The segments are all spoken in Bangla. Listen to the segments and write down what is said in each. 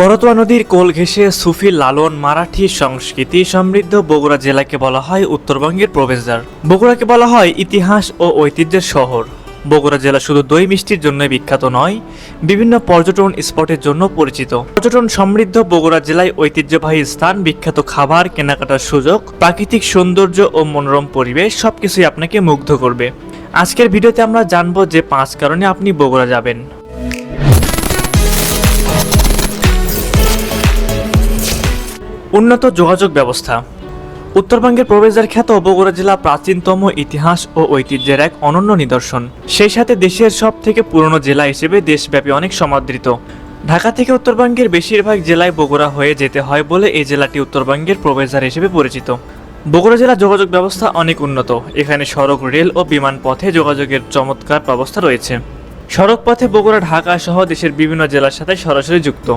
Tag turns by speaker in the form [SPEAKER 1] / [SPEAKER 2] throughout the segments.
[SPEAKER 1] করতোয়া নদীর কোল ঘেঁষে সুফি লালন মারাঠি সংস্কৃতি সমৃদ্ধ বগুড়া জেলাকে বলা হয় উত্তরবঙ্গের প্রবেশদ্বার। বগুড়াকে বলা হয় ইতিহাস ও ঐতিহ্যের শহর। বগুড়া জেলা শুধু দই মিষ্টির জন্য বিখ্যাত নয়, বিভিন্ন পর্যটন স্পটের জন্য পরিচিত। পর্যটন সমৃদ্ধ বগুড়া জেলায় ঐতিহ্যবাহী স্থান, বিখ্যাত খাবার, কেনাকাটার সুযোগ, প্রাকৃতিক সৌন্দর্য ও মনোরম পরিবেশ সবকিছুই আপনাকে মুগ্ধ করবে। আজকের ভিডিওতে আমরা জানব যে পাঁচ কারণে আপনি বগুড়া যাবেন। উন্নত যোগাযোগ ব্যবস্থা। উত্তরবঙ্গের প্রবেশদ্বার খ্যাত বগুড়া জেলা প্রাচীনতম ইতিহাস ও ঐতিহ্যের এক অনন্য নিদর্শন। সেই সাথে দেশের সব থেকে পুরনো জেলা হিসেবে দেশব্যাপী অনেক সমাদৃত। ঢাকা থেকে উত্তরবঙ্গের বেশিরভাগ জেলায় বগুড়া হয়ে যেতে হয় বলে এই জেলাটি উত্তরবঙ্গের প্রবেশদ্বার হিসেবে পরিচিত। বগুড়া জেলা যোগাযোগ ব্যবস্থা অনেক উন্নত। এখানে সড়ক, রেল ও বিমান পথে যোগাযোগের চমৎকার ব্যবস্থা রয়েছে। সড়ক পথে বগুড়া, ঢাকা সহ দেশের বিভিন্ন জেলার সাথে সরাসরি যুক্ত।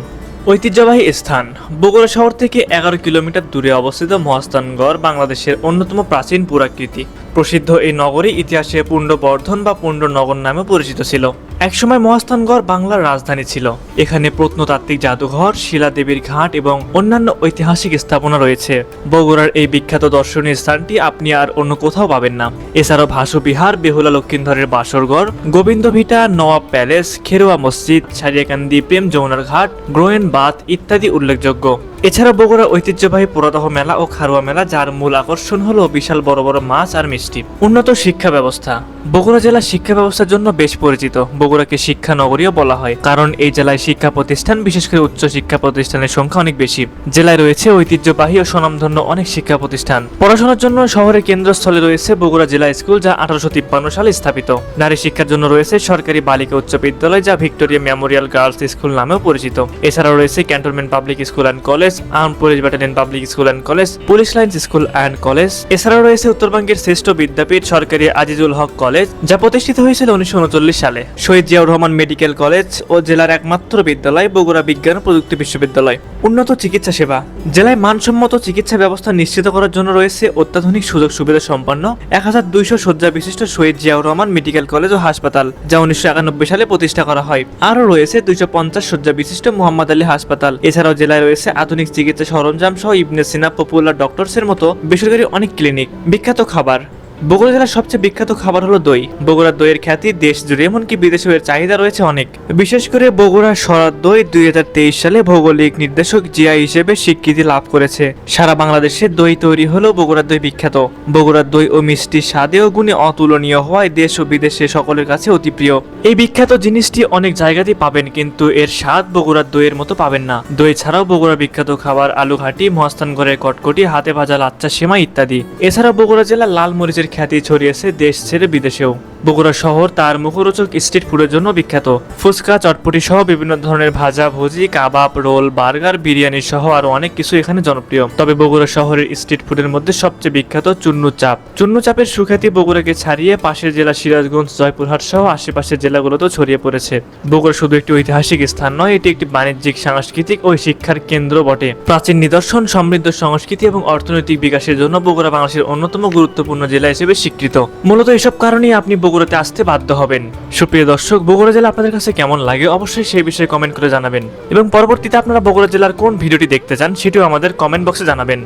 [SPEAKER 1] ঐতিহ্যবাহী স্থান। বগুড়া শহর থেকে এগারো কিলোমিটার দূরে অবস্থিত মহাস্থানগড় বাংলাদেশের অন্যতম প্রাচীন পুরাকৃতি। প্রসিদ্ধ এই নগরী ইতিহাসে পুণ্ডবর্ধন বা পুণ্ডনগর নামে পরিচিত ছিল। একসময় মহাস্থানগড় বাংলার রাজধানী ছিল। এখানে প্রত্নতাত্ত্বিক জাদুঘর, শিলাদেবীর ঘাট এবং অন্যান্য ঐতিহাসিক স্থাপনা রয়েছে। বগুড়ার এই বিখ্যাত দর্শনীয় স্থানটি আপনি আর অন্য কোথাও পাবেন না। এছাড়াও ভাসু বিহার, বেহুলা লক্ষিন্দরের বাসরগড়, গোবিন্দ ভিটা নওয়াব প্যালেস, খেরোয়া মসজিদ, সারিয়াকান্দি প্রেম যমুনার ঘাট, গ্রোয়েন বাঁধ ইত্যাদি উল্লেখযোগ্য। এছাড়া বগুড়া ঐতিহ্যবাহী পুরাতহ মেলা ও খারুয়া মেলা, যার মূল আকর্ষণ হলো বিশাল বড় বড় মাছ আর মিষ্টি। উন্নত শিক্ষা ব্যবস্থা। বগুড়া জেলা শিক্ষা ব্যবস্থার জন্য বেশ পরিচিত। বগুড়াকে শিক্ষা নগরীও বলা হয়। কারণ এই জেলায় শিক্ষা প্রতিষ্ঠান, বিশেষ করে উচ্চ শিক্ষা প্রতিষ্ঠানের সংখ্যা অনেক বেশি। জেলায় রয়েছে ঐতিহ্যবাহী ও স্বনামধন্য অনেক শিক্ষা প্রতিষ্ঠান। পড়াশোনার জন্য শহরের কেন্দ্রস্থলে রয়েছে বগুড়া জেলা স্কুল, যা আঠারোশো তিপ্পান্ন সালে স্থাপিত। নারী শিক্ষার জন্য রয়েছে সরকারি বালিকা উচ্চ বিদ্যালয়, যা ভিক্টোরিয়া মেমোরিয়াল গার্লস স্কুল নামেও পরিচিত। এছাড়াও রয়েছে cantonment public school and college arm police battalion public school and college, police lines school and college. এছাড়াও রয়েছে উত্তরবঙ্গের শ্রেষ্ঠ বিদ্যাপীঠ সরকারি আজিজুল হক কলেজ, যা প্রতিষ্ঠিত হয়েছিল উনিশশো উনচল্লিশ সালে। শহীদ জিয়াউর রহমান মেডিকেল কলেজ ও জেলার একমাত্র বিদ্যালয়, বগুড়া বিজ্ঞান প্রযুক্তি বিশ্ববিদ্যালয়। উন্নত চিকিৎসা সেবা। জেলায় মানসম্মত চিকিৎসা ব্যবস্থা নিশ্চিত করার জন্য রয়েছে অত্যাধুনিক সুযোগ সুবিধা সম্পন্ন এক হাজার দুইশো শয্যা বিশিষ্ট শহীদ জিয়াউর রহমান মেডিকেল কলেজ ও হাসপাতাল, যা উনিশশো একানব্বই সালে প্রতিষ্ঠা করা হয়। আরও রয়েছে দুইশো পঞ্চাশ শয্যা বিশিষ্ট মোহাম্মদ আলী হাসপাতাল। এছাড়াও জেলায় রয়েছে আধুনিক চিকিৎসা সরঞ্জাম সহ ইবনে সিনা পপুলার ডক্টরসের মতো বেসরকারি অনেক ক্লিনিক। বিখ্যাত খাবার। বগুড়া জেলার সবচেয়ে বিখ্যাত খাবার হলো দই। বগুড়ার দইয়ের খ্যাতি দেশ জুড়ে, এমনকি বিদেশেও এর চাহিদা রয়েছে অনেক। বিশেষ করে বগুড়ার সরার দই দুই হাজার তেইশ সালে ভৌগোলিক নির্দেশক জিআই হিসেবে স্বীকৃতি লাভ করেছে। সারা বাংলাদেশে দই তৈরি হলেও বগুড়ার দই বিখ্যাত। বগুড়ার দই ও মিষ্টি স্বাদে ও গুণে অতুলনীয় হওয়ায় দেশ ও বিদেশে সকলের কাছে অতি প্রিয়। এই বিখ্যাত জিনিসটি অনেক জায়গাতেই পাবেন, কিন্তু এর স্বাদ বগুড়ার দইয়ের মতো পাবেন না। দই ছাড়াও বগুড়া বিখ্যাত খাবার আলু ঘাটি মহাস্থানগড়ের কটকটি, হাতে ভাজা লাচ্চা, সেমাই ইত্যাদি। এছাড়া বগুড়া জেলা লাল মরিচের খ্যাতি ছড়িয়েছে দেশ ছেড়ে বিদেশেও। বগুড়া শহর তার মুখরোচক স্ট্রিট ফুডের জন্য বিখ্যাত। ফুচকা, চটপটি সহ বিভিন্ন ধরনের ভাজা, ভুজি, কাবাব, রোল, বার্গার, বিরিয়ানি সহ আরও অনেক কিছু এখানে জনপ্রিয়। তবে বগুড়া শহরের স্ট্রিট ফুডের মধ্যে সবচেয়ে বিখ্যাত চুন্নু চাপ। চুন্নু চাপের সুখ্যাতি বগুড়াকে ছাড়িয়ে পাশের জেলা সিরাজগঞ্জ, জয়পুরহাট সহ আশেপাশের জেলাগুলোতেও ছড়িয়ে পড়েছে। বগুড়া শুধু একটি ঐতিহাসিক স্থান নয়, এটি একটি বাণিজ্যিক, সাংস্কৃতিক ও শিক্ষার কেন্দ্র বটে। প্রাচীন নিদর্শন, সমৃদ্ধ সংস্কৃতি এবং অর্থনৈতিক বিকাশের জন্য বগুড়া বাংলাদেশের অন্যতম গুরুত্বপূর্ণ জেলা হিসেবে স্বীকৃত। মূলত এসব কারণেই আপনি বগুড়াতে আসতে বাধ্য হবেন। সুপ্রিয় দর্শক, বগুড়া জেলা আপনাদের কাছে কেমন লাগে অবশ্যই সেই বিষয়ে কমেন্ট করে জানাবেন। এবং পরবর্তীতে আপনারা বগুড়া জেলার কোন ভিডিওটি দেখতে চান, সেটিও আমাদের কমেন্ট বক্সে জানাবেন।